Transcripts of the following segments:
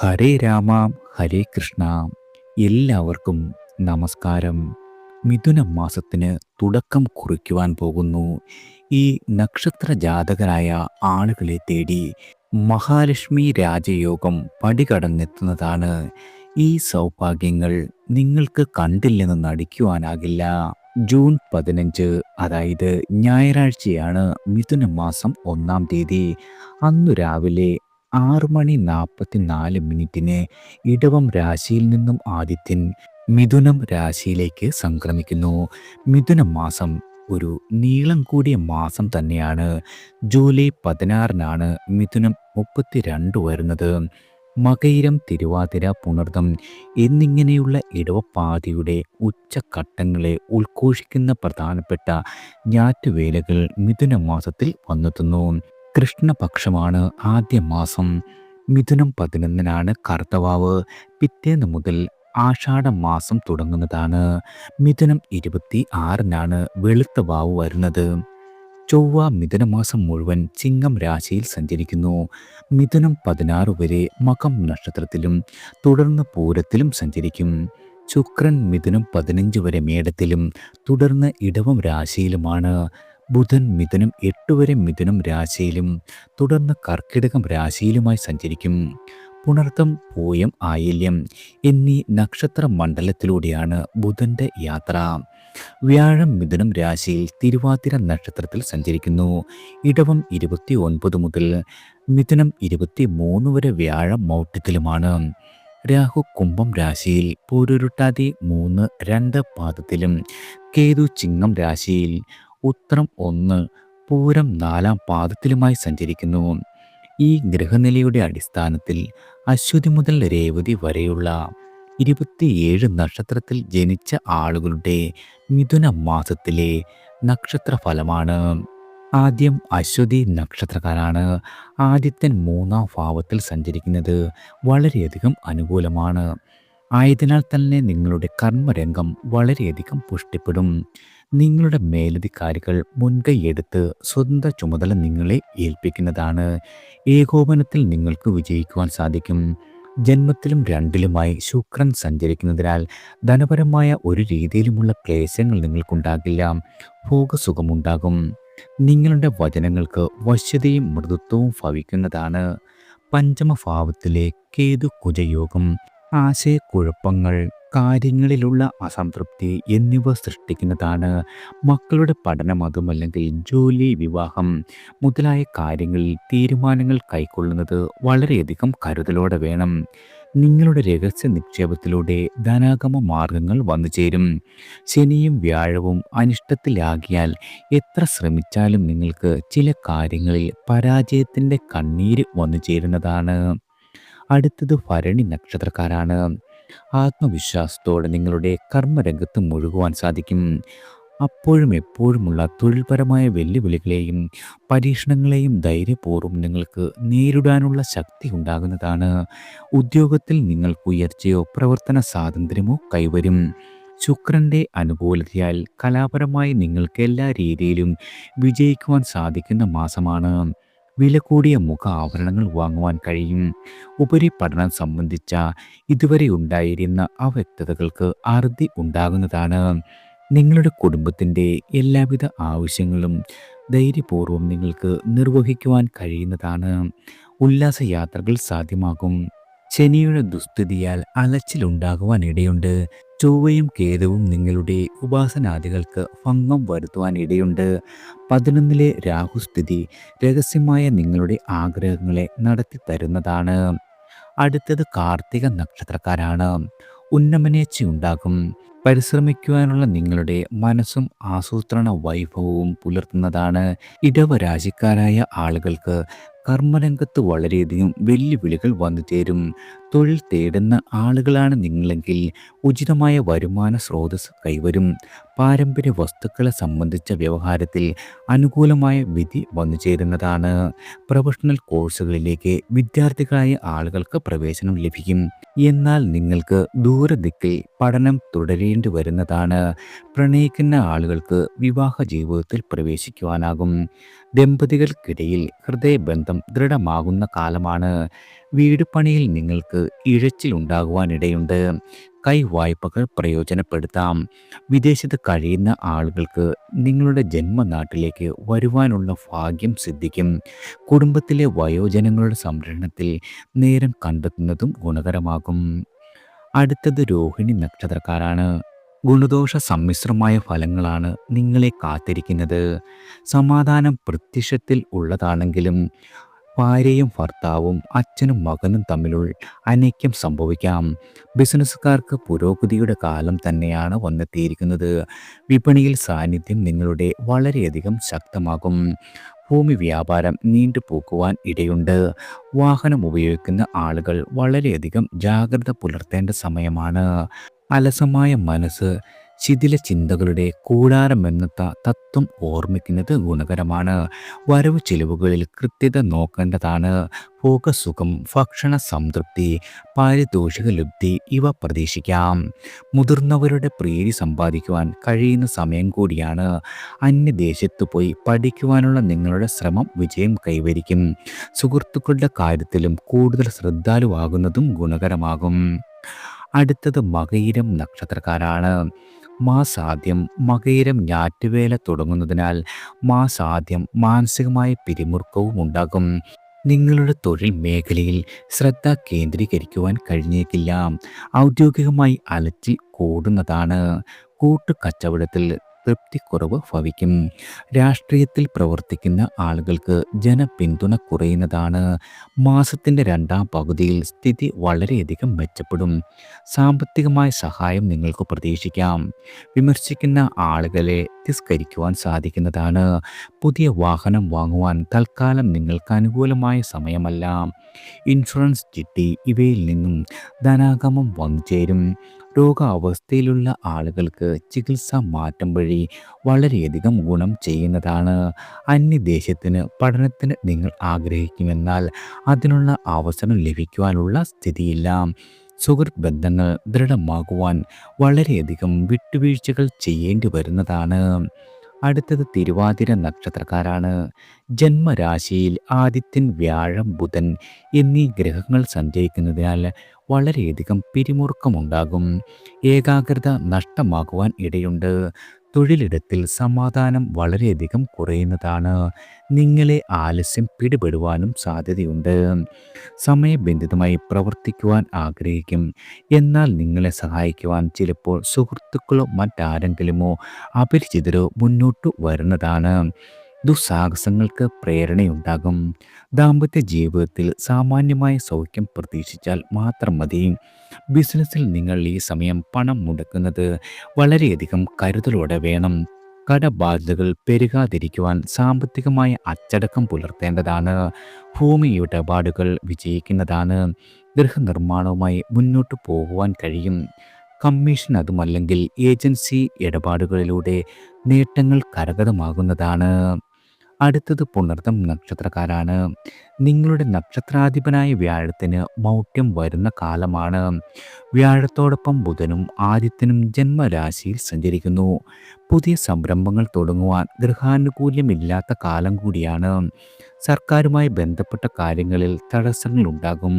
ഹരേ രാമ ഹരേ കൃഷ്ണ. എല്ലാവർക്കും നമസ്കാരം. മിഥുന മാസത്തിന് തുടക്കം കുറിക്കുവാൻ പോകുന്നു. ഈ നക്ഷത്ര ജാതകരായ ആളുകളെ തേടി മഹാലക്ഷ്മി രാജയോഗം പടികടന്നെത്തുന്നതാണ്. ഈ സൗഭാഗ്യങ്ങൾ നിങ്ങൾക്ക് കണ്ടില്ലെന്ന് നടിക്കുവാനാകില്ല. ജൂൺ പതിനഞ്ച് അതായത് ഞായറാഴ്ചയാണ് മിഥുന മാസം ഒന്നാം തീയതി. അന്നു രാവിലെ ആറ് മണി നാൽപ്പത്തിനാല് മിനിറ്റിന് ഇടവം രാശിയിൽ നിന്നും ആദിത്യൻ മിഥുനം രാശിയിലേക്ക് സംക്രമിക്കുന്നു. മിഥുന മാസം ഒരു നീളം കൂടിയ മാസം തന്നെയാണ്. ജൂലൈ പതിനാറിനാണ് മിഥുനം മുപ്പത്തിരണ്ട് വരുന്നത്. മകയിരം തിരുവാതിര പുണർദം എന്നിങ്ങനെയുള്ള ഇടവപ്പാതിയുടെ ഉച്ചഘട്ടങ്ങളെ ഉൾഘോഷിക്കുന്ന പ്രധാനപ്പെട്ട ഞാറ്റുവേലകൾ മിഥുന മാസത്തിൽ വന്നെത്തുന്നു. കൃഷ്ണപക്ഷമാണ് ആദ്യ മാസം മിഥുനം പതിനൊന്നിനാണ് കർത്തവാവ് പിറ്റേന്ന് മുതൽ ആഷാഢ മാസം തുടങ്ങുന്നതാണ്. മിഥുനം ഇരുപത്തി ആറിനാണ് വെളുത്ത വാവ് വരുന്നത്. ചൊവ്വ മിഥുനമാസം മുഴുവൻ ചിങ്ങം രാശിയിൽ സഞ്ചരിക്കുന്നു. മിഥുനം പതിനാറ് വരെ മകം നക്ഷത്രത്തിലും തുടർന്ന് പൂരത്തിലും സഞ്ചരിക്കും. ശുക്രൻ മിഥുനം പതിനഞ്ച് വരെ മേടത്തിലും തുടർന്ന് ഇടവം രാശിയിലുമാണ്. ബുധൻ മിഥുനം എട്ട് വരെ മിഥുനം രാശിയിലും തുടർന്ന് കർക്കിടകം രാശിയിലുമായി സഞ്ചരിക്കും. പുണർത്തം പൂയം ആയില്യം എന്നീ നക്ഷത്ര മണ്ഡലത്തിലൂടെയാണ് ബുധന്റെ യാത്ര. വ്യാഴം മിഥുനം രാശിയിൽ തിരുവാതിര നക്ഷത്രത്തിൽ സഞ്ചരിക്കുന്നു. ഇടവം ഇരുപത്തി ഒൻപത് മുതൽ മിഥുനം ഇരുപത്തി മൂന്ന് വരെ വ്യാഴം മൗഢ്യത്തിലുമാണ്. രാഹു കുംഭം രാശിയിൽ പൂരുരുട്ടാതി മൂന്ന് രണ്ട് പാദത്തിലും. കേതു ചിങ്ങം രാശിയിൽ ഉത്രം ഒന്ന് പൂരം നാലാം പാദത്തിലുമായി സഞ്ചരിക്കുന്നു. ഈ ഗ്രഹനിലയുടെ അടിസ്ഥാനത്തിൽ അശ്വതി മുതൽ രേവതി വരെയുള്ള ഇരുപത്തിയേഴ് നക്ഷത്രത്തിൽ ജനിച്ച ആളുകളുടെ മിഥുന മാസത്തിലെ നക്ഷത്ര ഫലമാണ് ആദ്യം അശ്വതി നക്ഷത്രക്കാരാണ്. ആദ്യത്തെ മൂന്നാം ഭാവത്തിൽ സഞ്ചരിക്കുന്നത് വളരെയധികം അനുകൂലമാണ്. ആയതിനാൽ തന്നെ നിങ്ങളുടെ കർമ്മരംഗം വളരെയധികം പുഷ്ടിപ്പെടും. നിങ്ങളുടെ മേലധികാരികൾ മുൻകൈയെടുത്ത് സ്വന്തം ചുമതല നിങ്ങളെ ഏൽപ്പിക്കുന്നതാണ്. ഏകോപനത്തിൽ നിങ്ങൾക്ക് വിജയിക്കുവാൻ സാധിക്കും. ജന്മത്തിലും രണ്ടിലുമായി ശുക്രൻ സഞ്ചരിക്കുന്നതിനാൽ ധനപരമായ ഒരു രീതിയിലുമുള്ള ക്ലേശങ്ങൾ നിങ്ങൾക്കുണ്ടാകില്ല. ഭോഗസുഖമുണ്ടാകും. നിങ്ങളുടെ വചനങ്ങൾക്ക് വശ്യതയും മൃദുത്വവും ഭവിക്കുന്നതാണ്. പഞ്ചമഭാവത്തിലെ കേതു കുജയോഗം ആശയക്കുഴപ്പങ്ങൾ കാര്യങ്ങളിലുള്ള അസംതൃപ്തി എന്നിവ സൃഷ്ടിക്കുന്നതാണ് മക്കളുടെ പഠനം അതുമല്ലെങ്കിൽ ജോലി വിവാഹം മുതലായ കാര്യങ്ങളിൽ തീരുമാനങ്ങൾ കൈക്കൊള്ളുന്നത് വളരെയധികം കരുതലോടെ വേണം. നിങ്ങളുടെ രഹസ്യ നിക്ഷേപത്തിലൂടെ ധനാഗമ മാർഗങ്ങൾ വന്നു ചേരും. ശനിയും വ്യാഴവും അനിഷ്ടത്തിലാകിയാൽ എത്ര ശ്രമിച്ചാലും നിങ്ങൾക്ക് ചില കാര്യങ്ങളിൽ പരാജയത്തിന്റെ കണ്ണീര് വന്നു ചേരുന്നതാണ്. അടുത്തത് ഭരണി നക്ഷത്രക്കാരാണ്. ആത്മവിശ്വാസത്തോടെ നിങ്ങളുടെ കർമ്മരംഗത്ത് മുഴുകുവാൻ സാധിക്കും. അപ്പോഴും എപ്പോഴുമുള്ള തൊഴിൽപരമായ വെല്ലുവിളികളെയും പരീക്ഷണങ്ങളെയും ധൈര്യപൂർവം നിങ്ങൾക്ക് നേരിടാനുള്ള ശക്തി ഉണ്ടാകുന്നതാണ്. ഉദ്യോഗത്തിൽ നിങ്ങൾക്ക് ഉയർച്ചയോ പ്രവർത്തന സ്വാതന്ത്ര്യമോ കൈവരും. ശുക്രന്റെ അനുകൂലതയാൽ കലാപരമായി നിങ്ങൾക്ക് എല്ലാ രീതിയിലും വിജയിക്കുവാൻ സാധിക്കുന്ന മാസമാണ്. വില കൂടിയ മുഖ ആഭരണങ്ങൾ വാങ്ങുവാൻ കഴിയും. ഉപരിപഠനം സംബന്ധിച്ച ഇതുവരെ ഉണ്ടായിരുന്ന അവ്യക്തതകൾക്ക് അറുതി ഉണ്ടാകുന്നതാണ്. നിങ്ങളുടെ കുടുംബത്തിന്റെ എല്ലാവിധ ആവശ്യങ്ങളും ധൈര്യപൂർവം നിങ്ങൾക്ക് നിർവഹിക്കുവാൻ കഴിയുന്നതാണ്. ഉല്ലാസയാത്രകൾ സാധ്യമാകും. ശനിയുടെ ദുസ്ഥിതിയാൽ അലച്ചിലുണ്ടാകുവാൻ ഇടയുണ്ട് ചൊവ്വയും കേതുവും നിങ്ങളുടെ ഉപാസനാദികൾക്ക് ഭംഗം വരുത്തുവാൻ ഇടയുണ്ട് പതിനൊന്നിലെ രാഹുസ്ഥിതി രഹസ്യമായ നിങ്ങളുടെ ആഗ്രഹങ്ങളെ നടത്തി തരുന്നതാണ് അടുത്തത് കാർത്തിക നക്ഷത്രക്കാരാണ്. ഉന്നമനേച്ഛ ഉണ്ടാകും പരിശ്രമിക്കുവാനുള്ള നിങ്ങളുടെ മനസ്സും ആസൂത്രണ വൈഭവവും പുലർത്തുന്നതാണ് ഇടവരാശിക്കാരായ ആളുകൾക്ക് കർമ്മരംഗത്ത് വളരെയധികം വെല്ലുവിളികൾ വന്നു ചേരും. തൊഴിൽ തേടുന്ന ആളുകളാണ് നിങ്ങളെങ്കിൽ ഉചിതമായ വരുമാന സ്രോതസ് കൈവരും. പാരമ്പര്യ വസ്തുക്കളെ സംബന്ധിച്ച വ്യവഹാരത്തിൽ അനുകൂലമായ വിധി വന്നു ചേരുന്നതാണ്. പ്രൊഫഷണൽ കോഴ്സുകളിലേക്ക് വിദ്യാർത്ഥികളായ ആളുകൾക്ക് പ്രവേശനം ലഭിക്കും. എന്നാൽ നിങ്ങൾക്ക് ദൂരദിക്കിൽ പഠനം തുടരേ പറയേണ്ടി വരുന്നതാണ്. പ്രണയിക്കുന്ന ആളുകൾക്ക് വിവാഹ ജീവിതത്തിൽ പ്രവേശിക്കുവാനാകും. ദമ്പതികൾക്കിടയിൽ ഹൃദയബന്ധം ദൃഢമാകുന്ന കാലമാണ്. വീട് പണിയിൽ നിങ്ങൾക്ക് ഇഴച്ചിലുണ്ടാകുവാനിടയുണ്ട് കൈവായ്പകൾ പ്രയോജനപ്പെടുത്താം. വിദേശത്ത് കഴിയുന്ന ആളുകൾക്ക് നിങ്ങളുടെ ജന്മനാട്ടിലേക്ക് വരുവാനുള്ള ഭാഗ്യം സിദ്ധിക്കും. കുടുംബത്തിലെ വയോജനങ്ങളുടെ സംരക്ഷണത്തിൽ നേരം കണ്ടെത്തുന്നതും ഗുണകരമാകും. അടുത്തത് രോഹിണി നക്ഷത്രക്കാരാണ്. ഗുണദോഷ സമ്മിശ്രമായ ഫലങ്ങളാണ് നിങ്ങളെ കാത്തിരിക്കുന്നത്. സമാധാനം പ്രത്യക്ഷത്തിൽ ഉള്ളതാണെങ്കിലും ഭാര്യയും ഭർത്താവും അച്ഛനും മകനും തമ്മിലുള്ള അനൈക്യം സംഭവിക്കാം. ബിസിനസ്സുകാർക്ക് പുരോഗതിയുടെ കാലം തന്നെയാണ് വന്നെത്തിയിരിക്കുന്നത്. വിപണിയിൽ സാന്നിധ്യം നിങ്ങളുടെ വളരെയധികം ശക്തമാകും. ഭൂമി വ്യാപാരം നീണ്ടുപോക്കുവാൻ ഇടയുണ്ട്. വാഹനം ഉപയോഗിക്കുന്ന ആളുകൾ വളരെയധികം ജാഗ്രത പുലർത്തേണ്ട സമയമാണ്. അലസമായ മനസ്സ് ശിഥില ചിന്തകളുടെ കൂടാരമെന്നത്ത തത്വം ഓർമ്മിക്കുന്നത് ഗുണകരമാണ്. വരവ് ചിലവുകളിൽ കൃത്യത നോക്കേണ്ടതാണ്. ഭോഗസുഖം ഭക്ഷണ സംതൃപ്തി പാരിതോഷിക ലബ്ധി ഇവ പ്രതീക്ഷിക്കാം. മുതിർന്നവരുടെ പ്രീതി സമ്പാദിക്കുവാൻ കഴിയുന്ന സമയം കൂടിയാണ്. അന്യദേശത്ത് പോയി പഠിക്കുവാനുള്ള നിങ്ങളുടെ ശ്രമം വിജയം കൈവരിക്കും. സുഹൃത്തുക്കളുടെ കാര്യത്തിലും കൂടുതൽ ശ്രദ്ധാലുവാകുന്നതും ഗുണകരമാകും. അടുത്തത് മകയിരം നക്ഷത്രക്കാരാണ്. മാസാദ്യം മകയിരം ഞാറ്റുവേല തുടങ്ങുന്നതിനാൽ മാസാദ്യം മാനസികമായ പിരിമുറുക്കവും ഉണ്ടാകും. നിങ്ങളുടെ തൊഴിൽ മേഖലയിൽ ശ്രദ്ധ കേന്ദ്രീകരിക്കുവാൻ കഴിഞ്ഞേക്കില്ല. ഔദ്യോഗികമായി അലച്ചിൽ കൂടുന്നതാണ്. കൂട്ടുകച്ചവടത്തിൽ തൃപ്തിക്കുറവ് ഭവിക്കും. രാഷ്ട്രീയത്തിൽ പ്രവർത്തിക്കുന്ന ആളുകൾക്ക് ജനപിന്തുണ കുറയുന്നതാണ്. മാസത്തിന്റെ രണ്ടാം പകുതിയിൽ സ്ഥിതി വളരെയധികം മെച്ചപ്പെടും. സാമ്പത്തികമായ സഹായം നിങ്ങൾക്ക് പ്രതീക്ഷിക്കാം. വിമർശിക്കുന്ന ആളുകളെ തിസ്കരിക്കുവാൻ സാധിക്കുന്നതാണ്. പുതിയ വാഹനം വാങ്ങുവാൻ തൽക്കാലം നിങ്ങൾക്ക് അനുകൂലമായ സമയമല്ല. ഇൻഷുറൻസ് ചിട്ടി ഇവയിൽ നിന്നും ധനാഗമം വന്നു ചേരും രോഗാവസ്ഥയിലുള്ള ആളുകൾക്ക് ചികിത്സ മാറ്റം വഴി വളരെയധികം ഗുണം ചെയ്യുന്നതാണ്. അന്യദേശത്തിന് പഠനത്തിന് നിങ്ങൾ ആഗ്രഹിക്കുമെന്നാൽ അതിനുള്ള അവസരം ലഭിക്കുവാനുള്ള സ്ഥിതിയില്ല. സുഹൃത്ത് ബന്ധങ്ങൾ ദൃഢമാകുവാൻ വളരെയധികം വിട്ടുവീഴ്ചകൾ ചെയ്യേണ്ടി വരുന്നതാണ്. അടുത്തത് തിരുവാതിര നക്ഷത്രക്കാരാണ്. ജന്മരാശിയിൽ ആദിത്യൻ വ്യാഴം ബുധൻ എന്നീ ഗ്രഹങ്ങൾ സഞ്ചരിക്കുന്നതിനാൽ വളരെയധികം പിരിമുറുക്കമുണ്ടാകും. ഏകാഗ്രത നഷ്ടമാകുവാൻ ഇടയുണ്ട്. തൊഴിലിടത്തിൽ സമാധാനം വളരെയധികം കുറയുന്നതാണ്. നിങ്ങളെ ആലസ്യം പിടിപെടുവാനും സാധ്യതയുണ്ട്. സമയബന്ധിതമായി പ്രവർത്തിക്കുവാൻ ആഗ്രഹിക്കും. എന്നാൽ നിങ്ങളെ സഹായിക്കുവാൻ ചിലപ്പോൾ സുഹൃത്തുക്കളോ മറ്റാരെങ്കിലുമോ അപരിചിതരോ മുന്നോട്ട് വരുന്നതാണ്. ദുസ്സാഹസങ്ങൾക്ക് പ്രേരണയുണ്ടാകും. ദാമ്പത്യ ജീവിതത്തിൽ സാമാന്യമായ സൗഖ്യം പ്രതീക്ഷിച്ചാൽ മാത്രം മതി. ബിസിനസ്സിൽ നിങ്ങൾ ഈ സമയം പണം മുടക്കുന്നത് വളരെയധികം കരുതലോടെ വേണം. കടബാധ്യതകൾ പെരുകാതിരിക്കുവാൻ സാമ്പത്തികമായ അച്ചടക്കം പുലർത്തേണ്ടതാണ്. ഭൂമി ഇടപാടുകൾ വിജയിക്കുന്നതാണ്. ഗൃഹനിർമ്മാണവുമായി മുന്നോട്ട് പോകുവാൻ കഴിയും. കമ്മീഷൻ അതുമല്ലെങ്കിൽ ഏജൻസി ഇടപാടുകളിലൂടെ നേട്ടങ്ങൾ കരഗതമാകുന്നതാണ്. അടുത്തത് പുണർത്തം നക്ഷത്രക്കാരാണ്. നിങ്ങളുടെ നക്ഷത്രാധിപനായ വ്യാഴത്തിന് മൗഢ്യം വരുന്ന കാലമാണ്. വ്യാഴത്തോടൊപ്പം ബുധനും ആദിത്യനും ജന്മരാശിയിൽ സഞ്ചരിക്കുന്നു. പുതിയ സംരംഭങ്ങൾ തുടങ്ങുവാൻ ഗൃഹാനുകൂല്യമില്ലാത്ത കാലം കൂടിയാണ്. സർക്കാരുമായി ബന്ധപ്പെട്ട കാര്യങ്ങളിൽ തടസ്സങ്ങൾ ഉണ്ടാകും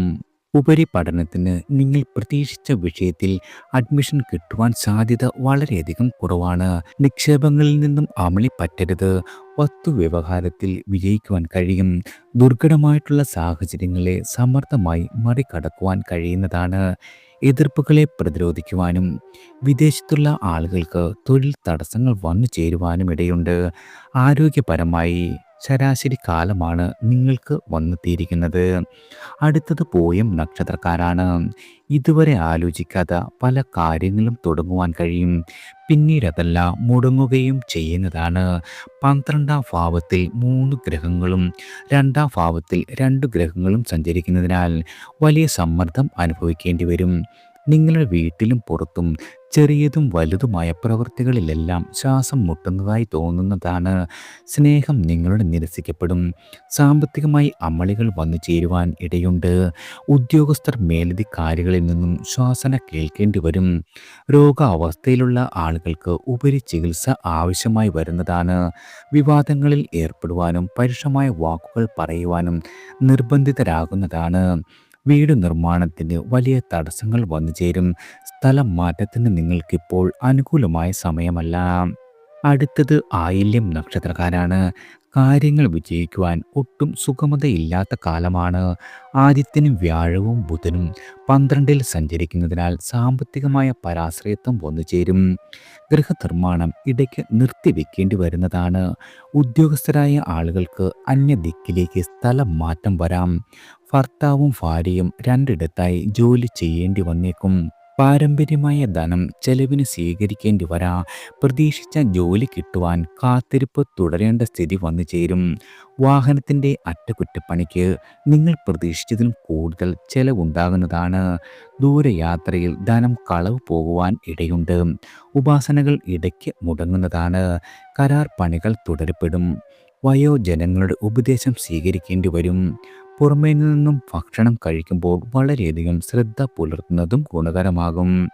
ഉപരിപഠനത്തിന് നിങ്ങൾ പ്രതീക്ഷിച്ച വിഷയത്തിൽ അഡ്മിഷൻ കിട്ടുവാൻ സാധ്യത വളരെയധികം കുറവാണ്. നിക്ഷേപങ്ങളിൽ നിന്നും അമളി പറ്റരുത്. വസ്തുവ്യവഹാരത്തിൽ വിജയിക്കുവാൻ കഴിയും. ദുർഘടമായിട്ടുള്ള സാഹചര്യങ്ങളെ സമർത്ഥമായി മറികടക്കുവാൻ കഴിയുന്നതാണ് എതിർപ്പുകളെ പ്രതിരോധിക്കുവാനും വിദേശത്തുള്ള ആളുകൾക്ക് തൊഴിൽ തടസ്സങ്ങൾ വന്നു ചേരുവാനും ഇടയുണ്ട് ആരോഗ്യപരമായി ശരാശരി കാലമാണ് നിങ്ങൾക്ക് വന്നെത്തിയിരിക്കുന്നത്. അടുത്തത് പോയം നക്ഷത്രക്കാരാണ്. ഇതുവരെ ആലോചിക്കാതെ പല കാര്യങ്ങളും തുടങ്ങുവാൻ കഴിയും. പിന്നീട് മുടങ്ങുകയും ചെയ്യുന്നതാണ്. പന്ത്രണ്ടാം ഭാവത്തിൽ മൂന്ന് ഗ്രഹങ്ങളും രണ്ടാം ഭാവത്തിൽ രണ്ട് ഗ്രഹങ്ങളും സഞ്ചരിക്കുന്നതിനാൽ വലിയ സമ്മർദ്ദം അനുഭവിക്കേണ്ടി വരും. നിങ്ങളുടെ വീട്ടിലും പുറത്തും ചെറിയതും വലുതുമായ പ്രവൃത്തികളിലെല്ലാം ശ്വാസം മുട്ടുന്നതായി തോന്നുന്നതാണ്. സ്നേഹം നിങ്ങളുടെ നിരസിക്കപ്പെടും. സാമ്പത്തികമായി അമളികൾ വന്നു ചേരുവാൻ ഇടയുണ്ട്. ഉദ്യോഗസ്ഥർ മേലധികാരികളിൽ നിന്നും ശ്വാസന കേൾക്കേണ്ടി വരും. രോഗാവസ്ഥയിലുള്ള ആളുകൾക്ക് ഉപരി ചികിത്സ ആവശ്യമായി വരുന്നതാണ്. വിവാദങ്ങളിൽ ഏർപ്പെടുവാനും പരുഷമായ വാക്കുകൾ പറയുവാനും നിർബന്ധിതരാകുന്നതാണ്. വീട് നിർമ്മാണത്തിന് വലിയ തടസ്സങ്ങൾ വന്നു ചേരും. സ്ഥലം മാറ്റത്തിന് നിങ്ങൾക്കിപ്പോൾ അനുകൂലമായ സമയമല്ല. അടുത്തത് ആയില്യം നക്ഷത്രക്കാരാണ്. കാര്യങ്ങൾ വിജയിക്കുവാൻ ഒട്ടും സുഗമതയില്ലാത്ത കാലമാണ്. ആദിത്യനും വ്യാഴവും ബുധനും പന്ത്രണ്ടിൽ സഞ്ചരിക്കുന്നതിനാൽ സാമ്പത്തികമായ പരാശ്രയത്വം വന്നു ചേരും. ഗൃഹനിർമ്മാണം ഇടയ്ക്ക് നിർത്തിവെക്കേണ്ടി വരുന്നതാണ്. ഉദ്യോഗസ്ഥരായ ആളുകൾക്ക് അന്യ അന്യദിക്കിലേക്ക് സ്ഥലം മാറ്റം വരാം. ഭർത്താവും ഭാര്യയും രണ്ടിടത്തായി ജോലി ചെയ്യേണ്ടി വന്നേക്കും. പാരമ്പര്യമായ ധനം ചെലവിന് സ്വീകരിക്കേണ്ടി വരാ പ്രതീക്ഷിച്ച ജോലി കിട്ടുവാൻ കാത്തിരിപ്പ് തുടരേണ്ട സ്ഥിതി വന്നു ചേരും. വാഹനത്തിന്റെ അറ്റകുറ്റപ്പണിക്ക് നിങ്ങൾ പ്രതീക്ഷിച്ചതിലും കൂടുതൽ ചെലവുണ്ടാകുന്നതാണ്. ദൂരയാത്രയിൽ ധനം കളവ് പോകുവാൻ ഇടയുണ്ട്. ഉപാസനകൾ ഇടയ്ക്ക് മുടങ്ങുന്നതാണ്. കരാർ പണികൾ തുടരപ്പെടും. വയോജനങ്ങളുടെ ഉപദേശം സ്വീകരിക്കേണ്ടി വരും. പുറമേ നിന്നും ഭക്ഷണം കഴിക്കുമ്പോൾ വളരെയധികം ശ്രദ്ധ പുലർത്തുന്നതും ഗുണകരമാകും.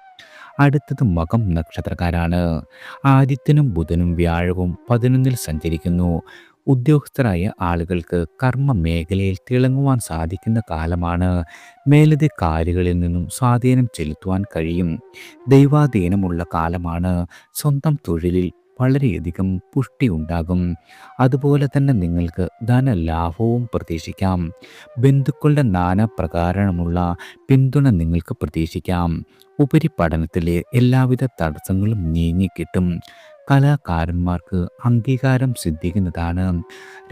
അടുത്തത് മകം നക്ഷത്രക്കാരാണ്. ആദിത്യനും ബുധനും വ്യാഴവും പതിനൊന്നിൽ സഞ്ചരിക്കുന്നു. ഉദ്യോഗസ്ഥരായ ആളുകൾക്ക് കർമ്മ മേഖലയിൽ തിളങ്ങുവാൻ സാധിക്കുന്ന കാലമാണ്. മേലധികാരികളിൽ നിന്നും സ്വാധീനം ചെലുത്തുവാൻ കഴിയും. ദൈവാധീനമുള്ള കാലമാണ്. സ്വന്തം തൊഴിലിൽ വളരെയധികം പുഷ്ടി ഉണ്ടാകും അതുപോലെ തന്നെ നിങ്ങൾക്ക് ധനലാഭവും പ്രതീക്ഷിക്കാം. ബന്ധുക്കളുടെ നാനാപ്രകാരമുള്ള പിന്തുണ നിങ്ങൾക്ക് പ്രതീക്ഷിക്കാം. ഉപരിപഠനത്തിലെ എല്ലാവിധ തടസ്സങ്ങളും നീങ്ങിക്കിട്ടും കലാകാരന്മാർക്ക് അംഗീകാരം സിദ്ധിക്കുന്നതാണ്.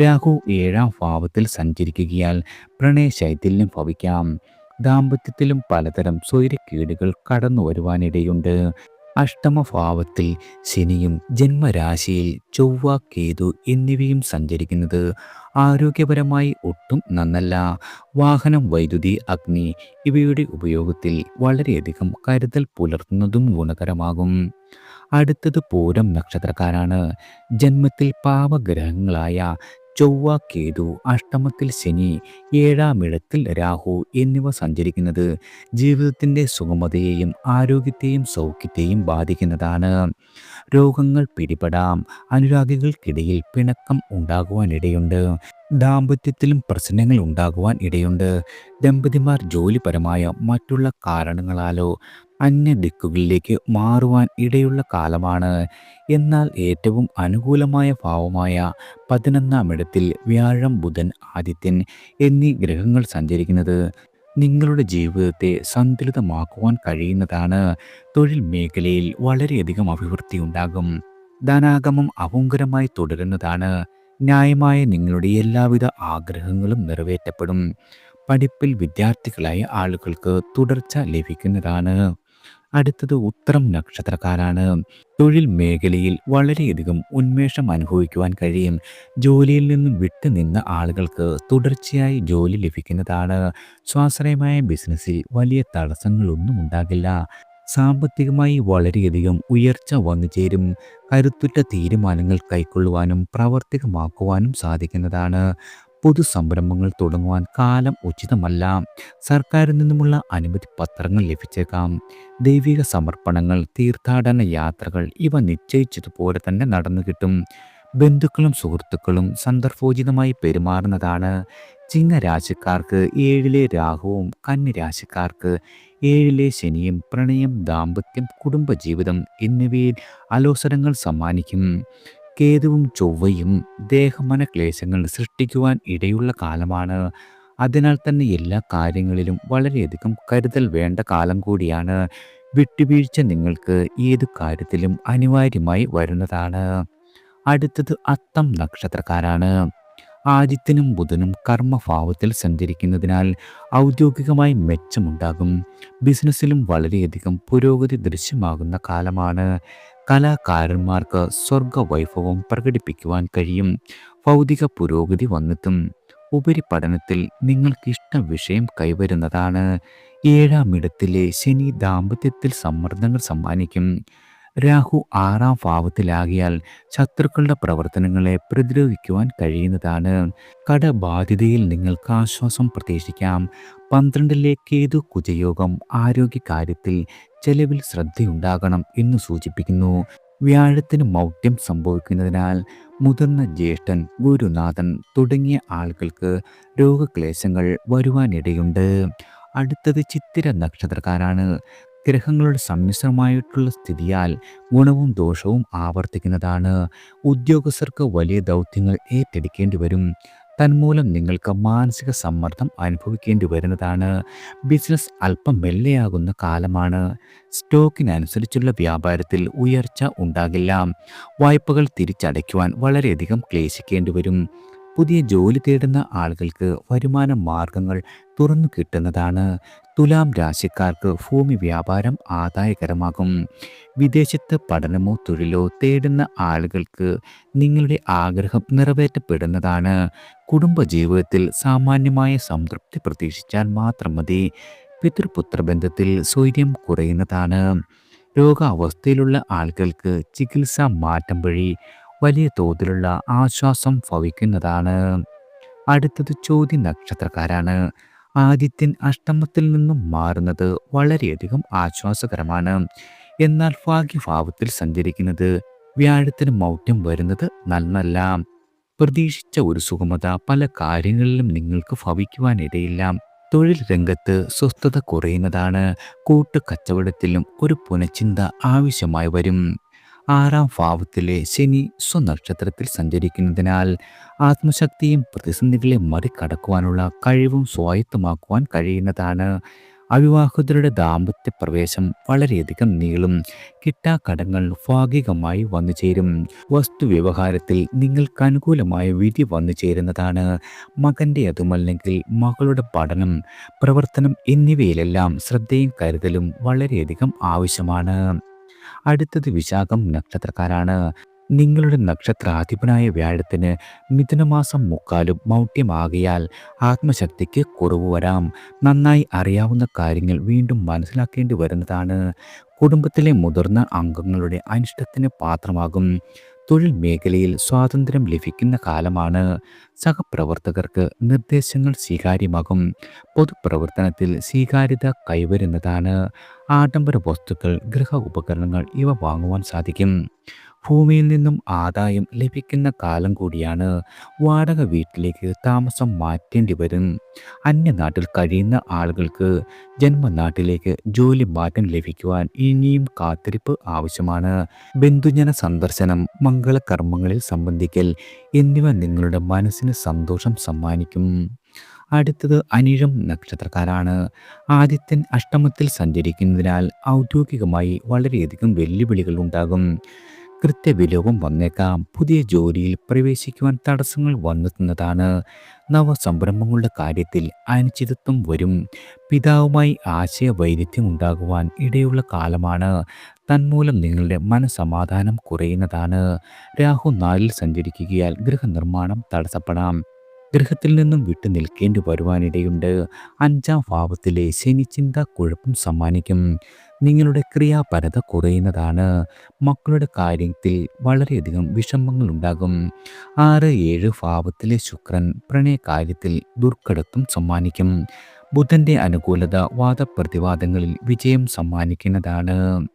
രാഹു ഏഴാം ഭാവത്തിൽ സഞ്ചരിക്കുകയാൽ പ്രണയ ശൈഥില്യം ഭവിക്കാം. ദാമ്പത്യത്തിലും പലതരം സ്വൈരക്കേടുകൾ കടന്നു വരുവാനിടയുണ്ട് അഷ്ടമഭാവത്തിൽ ശനിയും ജന്മരാശിയിൽ ചൊവ്വ കേതു എന്നിവയും സഞ്ചരിക്കുന്നത് ആരോഗ്യപരമായി ഒട്ടും നന്നല്ല. വാഹനം വൈദ്യുതി അഗ്നി ഇവയുടെ ഉപയോഗത്തിൽ വളരെയധികം കരുതൽ പുലർത്തുന്നതും ഗുണകരമാകും. അടുത്തത് പൂരം നക്ഷത്രക്കാരാണ്. ജന്മത്തിൽ പാവഗ്രഹങ്ങളായ ചൊവ്വ കേതു അഷ്ടമത്തിൽ ശനി ഏഴാമിടത്തിൽ രാഹു എന്നിവ സഞ്ചരിക്കുന്നത് ജീവിതത്തിന്റെ സുഗമതയെയും ആരോഗ്യത്തെയും സൗഖ്യത്തെയും ബാധിക്കുന്നതാണ്. രോഗങ്ങൾ പിടിപെടാം. അനുരാഗികൾക്കിടയിൽ പിണക്കം ഉണ്ടാകുവാനിടയുണ്ട്. ദാമ്പത്യത്തിലും പ്രശ്നങ്ങൾ ഉണ്ടാകുവാൻ ഇടയുണ്ട്. ദമ്പതിമാർ ജോലിപരമായ മറ്റുള്ള കാരണങ്ങളാലോ അന്യ ദിക്കുകളിലേക്ക് മാറുവാൻ ഇടയുള്ള കാലമാണ്. എന്നാൽ ഏറ്റവും അനുകൂലമായ ഭാവമായ പതിനൊന്നാം ഇടത്തിൽ വ്യാഴം ബുധൻ ആദിത്യൻ എന്നീ ഗ്രഹങ്ങൾ സഞ്ചരിക്കുന്നത് നിങ്ങളുടെ ജീവിതത്തെ സന്തുലിതമാക്കുവാൻ കഴിയുന്നതാണ്. തൊഴിൽ മേഖലയിൽ വളരെയധികം അഭിവൃദ്ധി ഉണ്ടാകും. ധനാഗമം അപുങ്കരമായി തുടരുന്നതാണ്. ന്യായമായ നിങ്ങളുടെ എല്ലാവിധ ആഗ്രഹങ്ങളും നിറവേറ്റപ്പെടും. പഠിപ്പിൽ വിദ്യാർത്ഥികളായ ആളുകൾക്ക് തുടർച്ച ലഭിക്കുന്നതാണ്. അടുത്തത് ഉത്തരം നക്ഷത്രക്കാരാണ്. തൊഴിൽ മേഖലയിൽ വളരെയധികം ഉന്മേഷം അനുഭവിക്കുവാൻ കഴിയും. ജോലിയിൽ നിന്നും വിട്ടുനിന്ന ആളുകൾക്ക് തുടർച്ചയായി ജോലി ലഭിക്കുന്നതാണ്. സ്വാശ്രയമായ ബിസിനസ്സിൽ വലിയ തടസ്സങ്ങളൊന്നും ഉണ്ടാകില്ല. സാമ്പത്തികമായി വളരെയധികം ഉയർച്ച വന്നു ചേരും. കരുത്തുറ്റ തീരുമാനങ്ങൾ കൈക്കൊള്ളുവാനും പ്രാവർത്തികമാക്കുവാനും സാധിക്കുന്നതാണ്. പൊതു സംരംഭങ്ങൾ തുടങ്ങുവാൻ കാലം ഉചിതമല്ല. സർക്കാരിൽ നിന്നുമുള്ള അനുമതി പത്രങ്ങൾ ലഭിച്ചേക്കാം. ദൈവിക സമർപ്പണങ്ങൾ തീർത്ഥാടന യാത്രകൾ ഇവ നിശ്ചയിച്ചതുപോലെ തന്നെ നടന്നു കിട്ടും. ബന്ധുക്കളും സുഹൃത്തുക്കളും സന്ദർഭോചിതമായി പെരുമാറുന്നതാണ്. ചിങ്ങരാശിക്കാർക്ക് ഏഴിലെ രാഹുവും കന്നിരാശിക്കാർക്ക് ഏഴിലെ ശനിയും പ്രണയം ദാമ്പത്യം കുടുംബജീവിതം എന്നിവയിൽ അലോസരങ്ങൾ സമ്മാനിക്കും. കേതുവും ചൊവ്വയും ദേഹമന ക്ലേശങ്ങൾ സൃഷ്ടിക്കുവാൻ ഇടയുള്ള കാലമാണ്. അതിനാൽ തന്നെ എല്ലാ കാര്യങ്ങളിലും വളരെയധികം കരുതൽ വേണ്ട കാലം കൂടിയാണ്. വിട്ടുവീഴ്ച നിങ്ങൾക്ക് ഏതു കാര്യത്തിലും അനിവാര്യമായി വരുന്നതാണ്. അടുത്തത് അത്തം നക്ഷത്രക്കാരാണ്. ആദിത്യനും ബുധനും കർമ്മഭാവത്തിൽ സഞ്ചരിക്കുന്നതിനാൽ ഔദ്യോഗികമായി മെച്ചമുണ്ടാകും. ബിസിനസ്സിലും വളരെയധികം പുരോഗതി ദൃശ്യമാകുന്ന കാലമാണ്. കലാകാരന്മാർക്ക് സ്വർഗവൈഭവം പ്രകടിപ്പിക്കുവാൻ കഴിയും. ഭൗതിക പുരോഗതി വന്നെത്തും. ഉപരിപഠനത്തിൽ നിങ്ങൾക്കിഷ്ട വിഷയം കൈവരുന്നതാണ്. ഏഴാം ഇടത്തിലെ ശനി ദാമ്പത്യത്തിൽ സമ്മർദ്ദങ്ങൾ സമ്മാനിക്കും. രാഹു ആറാം ഭാവത്തിലാകിയാൽ ശത്രുക്കളുടെ പ്രവർത്തനങ്ങളെ പ്രതിരോധിക്കുവാൻ കഴിയുന്നതാണ്. കടബാധ്യതയിൽ നിങ്ങൾക്ക് ആശ്വാസം പ്രതീക്ഷിക്കാം. പന്ത്രണ്ടിലെ കേതു കുജയോഗം ആരോഗ്യകാര്യത്തിൽ ചെലവിൽ ശ്രദ്ധയുണ്ടാകണം എന്ന് സൂചിപ്പിക്കുന്നു. വ്യാഴത്തിന് മൗഢ്യം സംഭവിക്കുന്നതിനാൽ മുതിർന്ന ജ്യേഷ്ഠൻ ഗുരുനാഥൻ തുടങ്ങിയ ആളുകൾക്ക് രോഗക്ലേശങ്ങൾ വരുവാനിടയുണ്ട്. അടുത്തത് ചിത്തിര നക്ഷത്രക്കാരാണ്. ഗ്രഹങ്ങളുടെ സമ്മിശ്രമായിട്ടുള്ള സ്ഥിതിയാൽ ഗുണവും ദോഷവും ആവർത്തിക്കുന്നതാണ്. ഉദ്യോഗസ്ഥർക്ക് വലിയ ദൗത്യങ്ങൾ ഏറ്റെടുക്കേണ്ടി വരും. തന്മൂലം നിങ്ങൾക്ക് മാനസിക സമ്മർദ്ദം അനുഭവിക്കേണ്ടി വരുന്നതാണ്. ബിസിനസ് അല്പം മെല്ലെയാകുന്ന കാലമാണ്. സ്റ്റോക്കിനനുസരിച്ചുള്ള വ്യാപാരത്തിൽ ഉയർച്ച ഉണ്ടാകില്ല. വായ്പകൾ തിരിച്ചടയ്ക്കുവാൻ വളരെയധികം ക്ലേശിക്കേണ്ടി വരും. പുതിയ ജോലി തേടുന്ന ആളുകൾക്ക് വരുമാന മാർഗങ്ങൾ തുറന്നു കിട്ടുന്നതാണ്. തുലാം രാശിക്കാർക്ക് ഭൂമി വ്യാപാരം ആദായകരമാകും. വിദേശത്ത് പഠനമോ തൊഴിലോ തേടുന്ന ആളുകൾക്ക് നിങ്ങളുടെ ആഗ്രഹം നിറവേറ്റപ്പെടുന്നതാണ്. കുടുംബജീവിതത്തിൽ സാമാന്യമായ സംതൃപ്തി പ്രതീക്ഷിച്ചാൽ മാത്രം മതി. പിതൃപുത്ര ബന്ധത്തിൽ സ്വൈര്യം കുറയുന്നതാണ്. രോഗാവസ്ഥയിലുള്ള ആളുകൾക്ക് ചികിത്സാ മാറ്റം വഴി വലിയ തോതിലുള്ള ആശ്വാസം ഭവിക്കുന്നതാണ്. അടുത്തത് ചോദ്യ നക്ഷത്രക്കാരാണ്. ആദിത്യൻ അഷ്ടമത്തിൽ നിന്നും മാറുന്നത് വളരെയധികം ആശ്വാസകരമാണ്. എന്നാൽ ഭാഗ്യഭാവത്തിൽ സഞ്ചരിക്കുന്നത് വ്യാഴത്തിന് മൗഢ്യം വരുന്നത് നന്നല്ല. പ്രതീക്ഷിച്ച ഒരു സുഗമത പല കാര്യങ്ങളിലും നിങ്ങൾക്ക് ഭവിക്കുവാനിടയില്ല. തൊഴിൽ രംഗത്ത് സ്വസ്ഥത കുറയുന്നതാണ്. കൂട്ടുകച്ചവടത്തിലും ഒരു പുനഃചിന്ത ആവശ്യമായി വരും. ആറാം ഭാവത്തിലെ ശനി സ്വനക്ഷത്രത്തിൽ സഞ്ചരിക്കുന്നതിനാൽ ആത്മശക്തിയും പ്രതിസന്ധികളെ മറികടക്കുവാനുള്ള കഴിവും സ്വായത്തമാക്കുവാൻ കഴിയുന്നതാണ്. അവിവാഹിതരുടെ ദാമ്പത്യ പ്രവേശം വളരെയധികം നീളും. കിട്ടാക്കടങ്ങൾ ഭാഗികമായി വന്നു ചേരും വസ്തുവ്യവഹാരത്തിൽ നിങ്ങൾക്ക് അനുകൂലമായ വിധി വന്നു ചേരുന്നതാണ് മകന്റെ അതുമല്ലെങ്കിൽ മകളുടെ പഠനം പ്രവർത്തനം എന്നിവയിലെല്ലാം ശ്രദ്ധയും കരുതലും വളരെയധികം ആവശ്യമാണ്. അടുത്തത് വിശാഖം നക്ഷത്രക്കാരാണ്. നിങ്ങളുടെ നക്ഷത്രാധിപനായ വ്യാഴത്തിന് മിഥുനമാസം മുക്കാലും മൗഢ്യമാകിയാൽ ആത്മശക്തിക്ക് കുറവ് വരാം. നന്നായി അറിയാവുന്ന കാര്യങ്ങൾ വീണ്ടും മനസ്സിലാക്കേണ്ടി വരുന്നതാണ്. കുടുംബത്തിലെ മുതിർന്ന അംഗങ്ങളുടെ അനിഷ്ടത്തിന് പാത്രമാകും. തൊഴിൽ മേഖലയിൽ സ്വാതന്ത്ര്യം ലഭിക്കുന്ന കാലമാണ്. സഹപ്രവർത്തകർക്ക് നിർദ്ദേശങ്ങൾ സ്വീകാര്യമാകും. പൊതുപ്രവർത്തനത്തിൽ സ്വീകാര്യത കൈവരുന്നതാണ്. ആഡംബര വസ്തുക്കൾ ഗൃഹ ഉപകരണങ്ങൾ ഇവ വാങ്ങുവാൻ സാധിക്കും. ഭൂമിയിൽ നിന്നും ആദായം ലഭിക്കുന്ന കാലം കൂടിയാണ് വാടക വീട്ടിലേക്ക് താമസം മാറ്റേണ്ടി വരും. അന്യനാട്ടിൽ കഴിയുന്ന ആളുകൾക്ക് ജന്മനാട്ടിലേക്ക് ജോലി മാറ്റം ലഭിക്കുവാൻ ഇനിയും കാത്തിരിപ്പ് ആവശ്യമാണ്. ബന്ധുജന സന്ദർശനം മംഗളകർമ്മങ്ങളിൽ സംബന്ധിക്കൽ എന്നിവ നിങ്ങളുടെ മനസ്സിന് സന്തോഷം സമ്മാനിക്കും. അടുത്തത് അനിഴം നക്ഷത്രക്കാരാണ്. ആദിത്യൻ അഷ്ടമത്തിൽ സഞ്ചരിക്കുന്നതിനാൽ ഔദ്യോഗികമായി വളരെയധികം വെല്ലുവിളികൾ ഉണ്ടാകും. കൃത്യവിലോപം വന്നേക്കാം. പുതിയ ജോലിയിൽ പ്രവേശിക്കുവാൻ തടസ്സങ്ങൾ വന്നെത്തുന്നതാണ് നവസംരംഭങ്ങളുടെ കാര്യത്തിൽ അനിശ്ചിതത്വം വരും. പിതാവുമായി ആശയവൈരുദ്ധ്യം ഉണ്ടാകുവാൻ ഇടയുള്ള കാലമാണ്. തന്മൂലം നിങ്ങളുടെ മനസമാധാനം കുറയുന്നതാണ്. രാഹു നാലിൽ സഞ്ചരിക്കുകയാൽ ഗൃഹനിർമ്മാണം തടസ്സപ്പെടാം. ഗൃഹത്തിൽ നിന്നും വിട്ടു നിൽക്കേണ്ടി വരുവാനിടയുണ്ട്. അഞ്ചാം ഭാവത്തിലെ ശനിചിന്ത കുഴപ്പം സമ്മാനിക്കും. നിങ്ങളുടെ ക്രിയാപരത കുറയുന്നതാണ്. മക്കളുടെ കാര്യത്തിൽ വളരെയധികം വിഷമങ്ങൾ ഉണ്ടാകും ആറ് ഏഴ് ഭാവത്തിലെ ശുക്രൻ പ്രണയകാര്യത്തിൽ ദുർഘടത്വം സമ്മാനിക്കും. ബുധന്റെ അനുകൂലത വാദപ്രതിവാദങ്ങളിൽ വിജയം സമ്മാനിക്കുന്നതാണ്.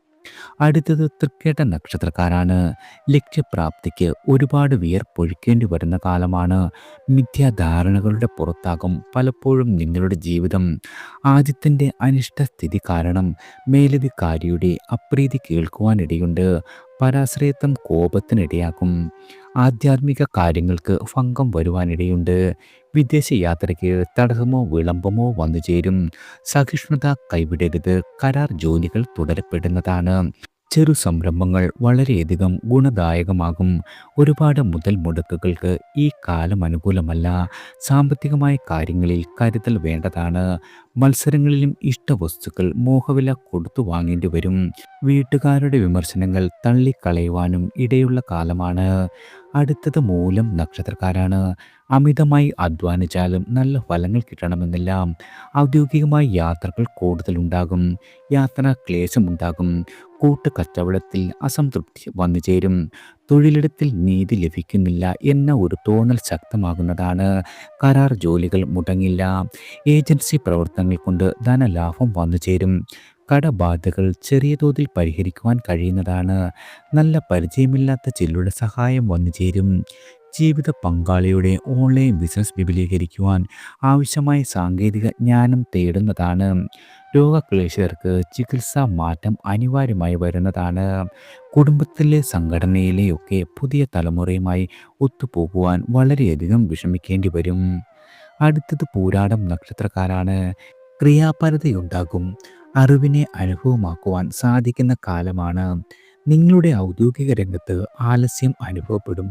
അടുത്തത് തൃക്കേട്ട നക്ഷത്രക്കാരാണ്. ലക്ഷ്യപ്രാപ്തിക്ക് ഒരുപാട് വിയർപ്പൊഴിക്കേണ്ടി വരുന്ന കാലമാണ്. മിഥ്യാധാരണകളുടെ പുറത്താകും പലപ്പോഴും നിങ്ങളുടെ ജീവിതം. ആദ്യത്തിന്റെ അനിഷ്ടസ്ഥിതി കാരണം മേലധികാരിയുടെ അപ്രീതി കേൾക്കുവാനിടയുണ്ട്. പരാശ്രയത്വം കോപത്തിനിടയാക്കും. ആധ്യാത്മിക കാര്യങ്ങൾക്ക് ഭംഗം വരുവാനിടയുണ്ട്. വിദേശ യാത്രയ്ക്ക് തടസ്സമോ വിളംബമോ വന്നു ചേരും സഹിഷ്ണുത കൈവിടരുത്. കരാർ ജോലികൾ തുടരപ്പെടുന്നതാണ്. ചെറു സംരംഭങ്ങൾ വളരെയധികം ഗുണദായകമാകും. ഒരുപാട് മുതൽ മുടക്കുകൾക്ക് ഈ കാലം അനുകൂലമല്ല. സാമ്പത്തികമായ കാര്യങ്ങളിൽ കരുതൽ വേണ്ടതാണ്. മത്സരങ്ങളിലും ഇഷ്ടവസ്തുക്കൾ മോഹവില കൊടുത്തു വാങ്ങേണ്ടി വരും. വീട്ടുകാരുടെ വിമർശനങ്ങൾ തള്ളിക്കളയുവാനും ഇടയുള്ള കാലമാണ്. അടുത്തത് മൂലം നക്ഷത്രക്കാരാണ്. അമിതമായി അധ്വാനിച്ചാലും നല്ല ഫലങ്ങൾ കിട്ടണമെന്നില്ല. ഔദ്യോഗികമായ യാത്രകൾ കൂടുതലുണ്ടാകും. യാത്രാ ക്ലേശമുണ്ടാകും. കൂട്ടുകച്ചവടത്തിൽ അസംതൃപ്തി വന്നു ചേരും തൊഴിലിടത്തിൽ നീതി ലഭിക്കുന്നില്ല എന്ന ഒരു തോന്നൽ ശക്തമാകുന്നതാണ്. കരാർ ജോലികൾ മുടങ്ങില്ല. ഏജൻസി പ്രവർത്തനങ്ങൾ കൊണ്ട് ധനലാഭം വന്നു ചേരും കടബാധകൾ ചെറിയ തോതിൽ പരിഹരിക്കുവാൻ കഴിയുന്നതാണ്. നല്ല പരിചയമില്ലാത്ത ചിലരുടെ സഹായം വന്നു ചേരും ജീവിത പങ്കാളിയുടെ ഓൺലൈൻ ബിസിനസ് വിപുലീകരിക്കുവാൻ ആവശ്യമായ സാങ്കേതിക ജ്ഞാനം തേടുന്നതാണ്. രോഗക്ലേശർക്ക് ചികിത്സാ മാറ്റം അനിവാര്യമായി വരുന്നതാണ്. കുടുംബത്തിലെ സംഘടനയിലെയൊക്കെ പുതിയ തലമുറയുമായി ഒത്തുപോകുവാൻ വളരെയധികം വിഷമിക്കേണ്ടി വരും. അടുത്തത് പൂരാടം നക്ഷത്രക്കാരാണ്. ക്രിയാപരതയുണ്ടാകും. അറിവിനെ അനുഭവമാക്കുവാൻ സാധിക്കുന്ന കാലമാണ്. നിങ്ങളുടെ ഔദ്യോഗിക രംഗത്ത് ആലസ്യം അനുഭവപ്പെടും.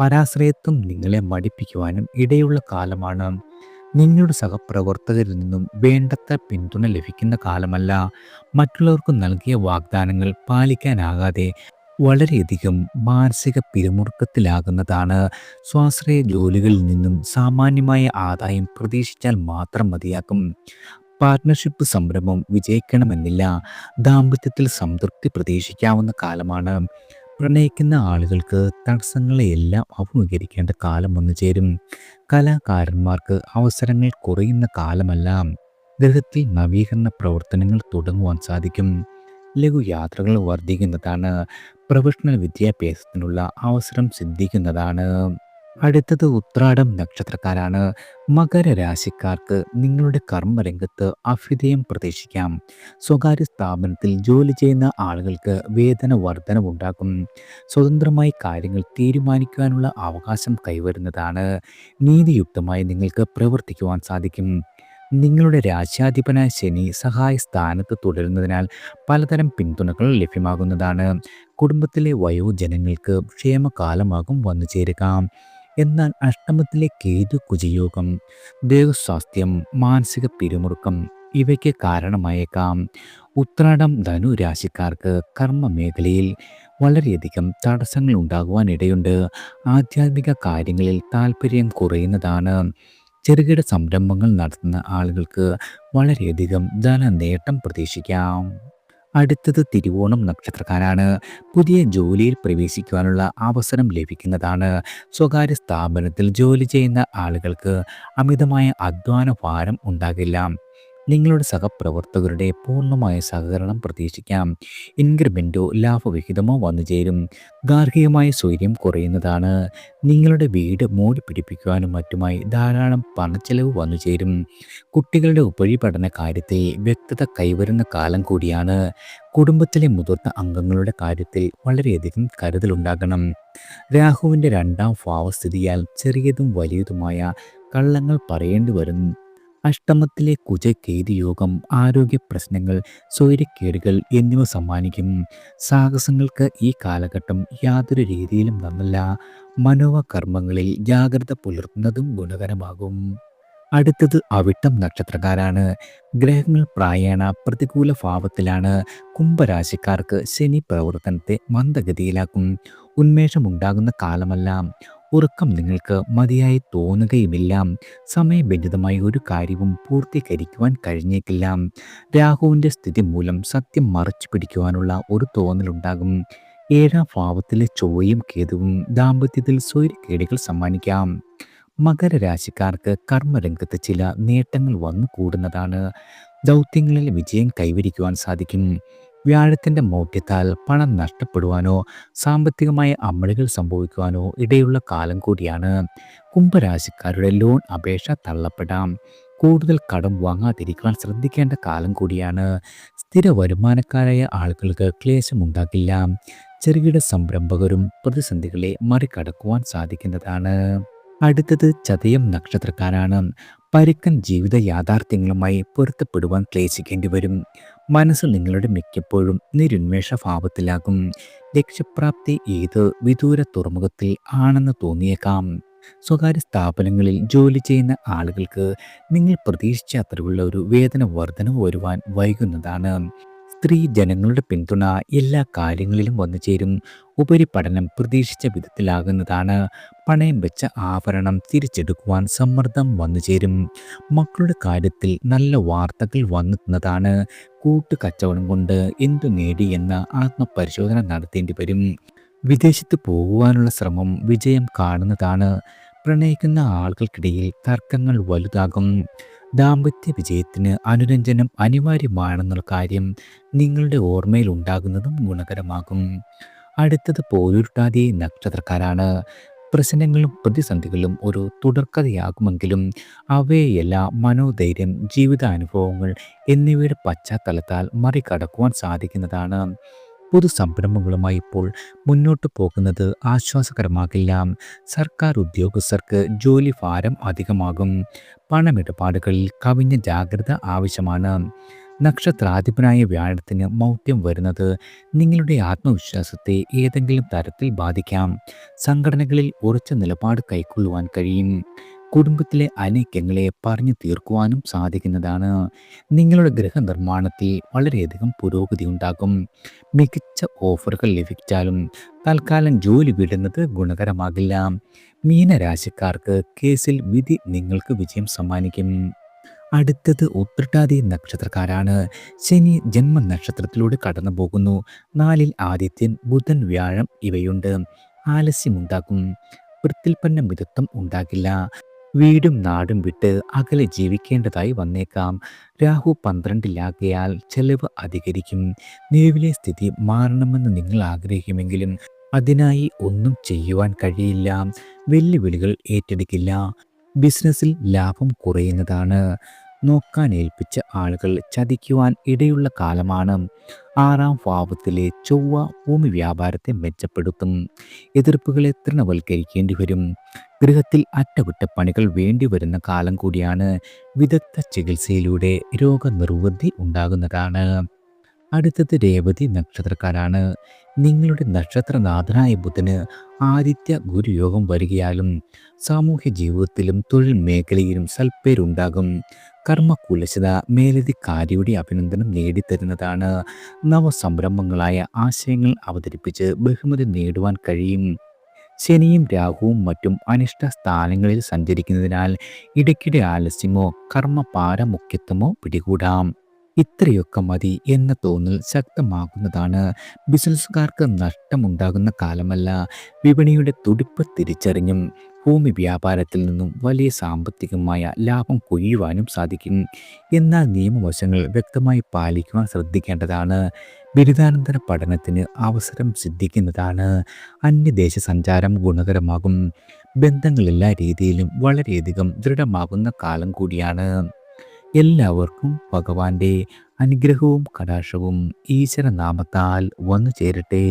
പരാശ്രയത്വം നിങ്ങളെ മടിപ്പിക്കുവാനും ഇടയുള്ള കാലമാണ്. നിങ്ങളുടെ സഹപ്രവർത്തകരിൽ നിന്നും വേണ്ടത്ര പിന്തുണ ലഭിക്കുന്ന കാലമല്ല. മറ്റുള്ളവർക്ക് നൽകിയ വാഗ്ദാനങ്ങൾ പാലിക്കാനാകാതെ വളരെയധികം മാനസിക പിരിമുറുക്കത്തിലാകുന്നതാണ്. സ്വാശ്രയ ജോലികളിൽ നിന്നും സാമാന്യമായ ആദായം പ്രതീക്ഷിച്ചാൽ മാത്രം മതിയാക്കും പാർട്ട്ണർഷിപ്പ് സംരംഭം വിജയിക്കണമെന്നില്ല. ദാമ്പത്യത്തിൽ സംതൃപ്തി പ്രതീക്ഷിക്കാവുന്ന കാലമാണ്. പ്രണയിക്കുന്ന ആളുകൾക്ക് തടസ്സങ്ങളെയെല്ലാം അഭിമുഖീകരിക്കേണ്ട കാലം വന്നു ചേരും. കലാകാരന്മാർക്ക് അവസരങ്ങൾ കുറയുന്ന കാലമല്ല. ഗൃഹത്തിൽ നവീകരണ പ്രവർത്തനങ്ങൾ തുടങ്ങുവാൻ സാധിക്കും. ലഘുയാത്രകൾ വർദ്ധിക്കുന്നതാണ്. പ്രൊഫഷണൽ വിദ്യാഭ്യാസത്തിനുള്ള അവസരം സിദ്ധിക്കുന്നതാണ്. അടുത്തത് ഉത്രാടം നക്ഷത്രക്കാരാണ്. മകരരാശിക്കാർക്ക് നിങ്ങളുടെ കർമ്മരംഗത്ത് അഭ്യുദയം പ്രതീക്ഷിക്കാം. സ്വകാര്യ സ്ഥാപനത്തിൽ ജോലി ചെയ്യുന്ന ആളുകൾക്ക് വേതന വർധനവുണ്ടാകും. സ്വതന്ത്രമായി കാര്യങ്ങൾ തീരുമാനിക്കുവാനുള്ള അവകാശം കൈവരുന്നതാണ്. നീതിയുക്തമായി നിങ്ങൾക്ക് പ്രവർത്തിക്കുവാൻ സാധിക്കും. നിങ്ങളുടെ രാജ്യാധിപനായ ശനി സഹായ സ്ഥാനത്ത് തുടരുന്നതിനാൽ പലതരം പിന്തുണകൾ ലഭ്യമാകുന്നതാണ്. കുടുംബത്തിലെ വയോജനങ്ങൾക്ക് ക്ഷേമകാലമാകും വന്നു ചേരുക എന്നാൽ അഷ്ടമത്തിലെ കേതു കുജയോഗം ദേഹസ്വാസ്ഥ്യം മാനസിക പിരിമുറുക്കം ഇവയ്ക്ക് കാരണമായേക്കാം. ഉത്രാടം ധനു രാശിക്കാർക്ക് കർമ്മ മേഖലയിൽ വളരെയധികം തടസ്സങ്ങൾ ഉണ്ടാകുവാനിടയുണ്ട്. ആധ്യാത്മിക കാര്യങ്ങളിൽ താല്പര്യം കുറയുന്നതാണ്. ചെറുകിട സംരംഭങ്ങൾ നടത്തുന്ന ആളുകൾക്ക് വളരെയധികം ധന നേട്ടം പ്രതീക്ഷിക്കാം. അടുത്തത് തിരുവോണം നക്ഷത്രക്കാരാണ്. പുതിയ ജോലിയിൽ പ്രവേശിക്കുവാനുള്ള അവസരം ലഭിക്കുന്നതാണ്. സ്വകാര്യ സ്ഥാപനത്തിൽ ജോലി ചെയ്യുന്ന ആളുകൾക്ക് അമിതമായ അധ്വാന ഭാരം ഉണ്ടാകില്ല. നിങ്ങളുടെ സഹപ്രവർത്തകരുടെ പൂർണമായ സഹകരണം പ്രതീക്ഷിക്കാം. ഇൻക്രിമെന്റോ ലാഭവിഹിതമോ വന്നുചേരും ഗാർഹികമായ സ്വൈര്യം കുറയുന്നതാണ്. നിങ്ങളുടെ വീട് മൂടി പിടിപ്പിക്കുവാനും മറ്റുമായി ധാരാളം പണച്ചെലവ് വന്നു ചേരും. കുട്ടികളുടെ ഉപരിപഠന കാര്യത്തെ വ്യക്തത കൈവരുന്ന കാലം കൂടിയാണ്. കുടുംബത്തിലെ മുതിർന്ന അംഗങ്ങളുടെ കാര്യത്തിൽ വളരെയധികം കരുതലുണ്ടാകണം. രാഹുവിന്റെ രണ്ടാം ഭാവസ്ഥിതിയാൽ ചെറിയതും വലിയതുമായ കള്ളങ്ങൾ പറയേണ്ടി വരും. അഷ്ടമത്തിലെ കുജകേതി യോഗം ആരോഗ്യ പ്രശ്നങ്ങൾ സ്വൈര്യക്കേടുകൾ എന്നിവ സമ്മാനിക്കും. സാഹസങ്ങൾക്ക് ഈ കാലഘട്ടം യാതൊരു രീതിയിലും നന്നല്ല മനോവകർമ്മങ്ങളിൽ ജാഗ്രത പുലർത്തുന്നതും ഗുണകരമാകും. അടുത്തത് അവിട്ടം നക്ഷത്രക്കാരാണ്. ഗ്രഹങ്ങൾ പ്രായണ പ്രതികൂല ഭാവത്തിലാണ്. കുംഭരാശിക്കാർക്ക് ശനി പ്രവർത്തനത്തെ മന്ദഗതിയിലാക്കും. ഉന്മേഷമുണ്ടാകുന്ന കാലമല്ല. ഉറക്കം നിങ്ങൾക്ക് മതിയായി തോന്നുകയുമില്ല. സമയബന്ധിതമായി ഒരു കാര്യവും പൂർത്തീകരിക്കുവാൻ കഴിഞ്ഞേക്കില്ല. രാഹുവിന്റെ സ്ഥിതി മൂലം സത്യം മറച്ചു പിടിക്കുവാനുള്ള ഒരു തോന്നലുണ്ടാകും. ഏഴാം ഭാവത്തിലെ ചൊവ്വയും കേതുവും ദാമ്പത്യത്തിൽ സ്വൈര്യക്കേടുകൾ സമ്മാനിക്കാം. മകരരാശിക്കാർക്ക് കർമ്മരംഗത്ത് ചില നേട്ടങ്ങൾ വന്നു കൂടുന്നതാണ് ദൗത്യങ്ങളിൽ വിജയം കൈവരിക്കുവാൻ സാധിക്കും. വ്യാഴത്തിന്റെ മൗഢ്യത്താൽ പണം നഷ്ടപ്പെടുവാനോ സാമ്പത്തികമായ അമളികൾ സംഭവിക്കുവാനോ ഇടയുള്ള കാലം കൂടിയാണ്. കുംഭരാശിക്കാരുടെ ലോൺ അപേക്ഷ തള്ളപ്പെടാം. കൂടുതൽ കടം വാങ്ങാതിരിക്കാൻ ശ്രദ്ധിക്കേണ്ട കാലം കൂടിയാണ്. സ്ഥിര വരുമാനക്കാരായ ആളുകൾക്ക് ക്ലേശമുണ്ടാകില്ല. ചെറുകിട സംരംഭകരും പ്രതിസന്ധികളെ മറികടക്കുവാൻ സാധിക്കുന്നതാണ്. അടുത്തത് ചതയം നക്ഷത്രക്കാരാണ്. പരുക്കൻ ജീവിത യാഥാർത്ഥ്യങ്ങളുമായി പൊരുത്തപ്പെടുവാൻ ക്ലേശിക്കേണ്ടി വരും. മനസ്സ് നിങ്ങളുടെ മിക്കപ്പോഴും നിരുന്മേഷ ഭാവത്തിലാകും. ലക്ഷ്യപ്രാപ്തി ഏത് വിദൂര തുറമുഖത്തിൽ ആണെന്ന് തോന്നിയേക്കാം. സ്വകാര്യ സ്ഥാപനങ്ങളിൽ ജോലി ചെയ്യുന്ന ആളുകൾക്ക് നിങ്ങൾ പ്രതീക്ഷിച്ച അത്രയുള്ള ഒരു വേതന വർധനവ് വരുവാൻ വൈകുന്നതാണ്. സ്ത്രീ ജനങ്ങളുടെ പിന്തുണ എല്ലാ കാര്യങ്ങളിലും വന്നു ചേരും. ഉപരിപഠനം പ്രതീക്ഷിച്ച വിധത്തിലാകുന്നതാണ്. പണയം വെച്ച ആഭരണം തിരിച്ചെടുക്കുവാൻ സമ്മർദ്ദം വന്നു ചേരും. മക്കളുടെ കാര്യത്തിൽ നല്ല വാർത്തകൾ വന്നെത്തുന്നതാണ് കൂട്ടുകച്ചവടം കൊണ്ട് എന്തു നേടി എന്ന ആത്മപരിശോധന നടത്തേണ്ടി വരും. വിദേശത്ത് പോകുവാനുള്ള ശ്രമം വിജയം കാണുന്നതാണ്. പ്രണയിക്കുന്ന ആളുകൾക്കിടയിൽ തർക്കങ്ങൾ വലുതാകും. ദാമ്പത്യ വിജയത്തിന് അനുരഞ്ജനം അനിവാര്യമാണെന്നുള്ള കാര്യം നിങ്ങളുടെ ഓർമ്മയിൽ ഉണ്ടാകുന്നതും ഗുണകരമാകും. അടുത്തത് പോലുരുട്ടാതെ നക്ഷത്രക്കാരാണ്. പ്രശ്നങ്ങളും പ്രതിസന്ധികളും ഒരു തുടർക്കഥയാകുമെങ്കിലും അവയെല്ലാം മനോധൈര്യം ജീവിതാനുഭവങ്ങൾ എന്നിവയുടെ പശ്ചാത്തലത്താൽ മറികടക്കുവാൻ സാധിക്കുന്നതാണ്. പൊതു സംരംഭങ്ങളുമായി ഇപ്പോൾ മുന്നോട്ട് പോകുന്നത് ആശ്വാസകരമാകില്ല. സർക്കാർ ഉദ്യോഗസ്ഥർക്ക് ജോലി ഭാരം അധികമാകും. പണമിടപാടുകളിൽ കവിഞ്ഞ ജാഗ്രത ആവശ്യമാണ്. നക്ഷത്രാധിപനായ വ്യാഴത്തിന് മൗത്യം വരുന്നത് നിങ്ങളുടെ ആത്മവിശ്വാസത്തെ ഏതെങ്കിലും തരത്തിൽ ബാധിക്കാം. സംഘടനകളിൽ ഉറച്ച നിലപാട് കൈക്കൊള്ളുവാൻ കഴിയും. കുടുംബത്തിലെ അനൈക്യങ്ങളെ പറഞ്ഞു തീർക്കുവാനും സാധിക്കുന്നതാണ്. നിങ്ങളുടെ ഗൃഹനിർമ്മാണത്തിൽ വളരെയധികം പുരോഗതി ഉണ്ടാകും. മികച്ച ഓഫറുകൾ ലഭിച്ചാലും തൽക്കാലം ജോലി വിടുന്നത് ഗുണകരമാകില്ല. മീനരാശിക്കാർക്ക് കേസിൽ വിധി നിങ്ങൾക്ക് വിജയം സമ്മാനിക്കും. അടുത്തത് ഉത്രട്ടാതി നക്ഷത്രക്കാരാണ്. ശനി ജന്മ നക്ഷത്രത്തിലൂടെ കടന്നു പോകുന്നു നാലിൽ ആദിത്യൻ ബുധൻ വ്യാഴം ഇവയുണ്ട്. ആലസ്യമുണ്ടാക്കും വൃത്തിൽപ്പന്ന മിതത്വം ഉണ്ടാകില്ല. വീടും നാടും വിട്ട് അകലെ ജീവിക്കേണ്ടതായി വന്നേക്കാം. രാഹു പന്ത്രണ്ടിലാകയാൽ ചെലവ് അധികരിക്കും. നിലവിലെ സ്ഥിതി മാറണമെന്ന് നിങ്ങൾ ആഗ്രഹിക്കുമെങ്കിലും അതിനായി ഒന്നും ചെയ്യുവാൻ കഴിയില്ല. വെല്ലുവിളികൾ ഏറ്റെടുക്കില്ല. ബിസിനസ്സിൽ ലാഭം കുറയുന്നതാണ്. നോക്കാൻ ഏൽപ്പിച്ച ആളുകൾ ചതിക്കുവാൻ ഇടയുള്ള കാലമാണ്. ആറാം ഭാവത്തിലെ ചൊവ്വ ഭൂമി വ്യാപാരത്തെ മെച്ചപ്പെടുത്തും. എതിർപ്പുകളെ തൃണവൽക്കരിക്കേണ്ടി വരും. ഗൃഹത്തിൽ അറ്റകുറ്റപ്പണികൾ വേണ്ടി വരുന്ന കാലം കൂടിയാണ് വിദഗ്ധ ചികിത്സയിലൂടെ രോഗനിർവൃത്തി ഉണ്ടാകുന്നതാണ്. അടുത്തത് രേവതി നക്ഷത്രക്കാരാണ്. നിങ്ങളുടെ നക്ഷത്രനാഥനായ ബുധന് ആദിത്യ ഗുരുയോഗം വരികയാലും സാമൂഹ്യ ജീവിതത്തിലും തൊഴിൽ മേഖലയിലും സൽപ്പേരുണ്ടാകും. കർമ്മകുലശത മേലധികാരിയുടെ അഭിനന്ദനം നേടിത്തരുന്നതാണ്. നവസംരംഭങ്ങളായ ആശയങ്ങൾ അവതരിപ്പിച്ച് ബഹുമതി നേടുവാൻ കഴിയും. ശനിയും രാഹുവും മറ്റും അനിഷ്ട സ്ഥാനങ്ങളിൽ സഞ്ചരിക്കുന്നതിനാൽ ഇടയ്ക്കിടെ ആലസ്യമോ കർമ്മ പാരമുഖ്യത്വമോ പിടികൂടാം. ഇത്രയൊക്കെ മതി എന്ന തോന്നൽ ശക്തമാകുന്നതാണ്. ബിസിനസ്സുകാർക്ക് നഷ്ടമുണ്ടാകുന്ന കാലമല്ല. വിപണിയുടെ തുടിപ്പ് തിരിച്ചറിഞ്ഞും ഭൂമി വ്യാപാരത്തിൽ നിന്നും വലിയ സാമ്പത്തികമായ ലാഭം കൊയ്യുവാനും സാധിക്കും. എന്നാൽ നിയമവശങ്ങൾ വ്യക്തമായി പാലിക്കുവാൻ ശ്രദ്ധിക്കേണ്ടതാണ്. ബിരുദാനന്തര പഠനത്തിന് അവസരം സിദ്ധിക്കുന്നതാണ്. അന്യദേശ സഞ്ചാരം ഗുണകരമാകും. ബന്ധങ്ങൾ എല്ലാ രീതിയിലും വളരെയധികം ദൃഢമാകുന്ന കാലം കൂടിയാണ്. എല്ലാവർക്കും ഭഗവാന്റെ അനുഗ്രഹവും കടാക്ഷവും ഈശ്വരനാമത്താൽ വന്നു ചേരട്ടെ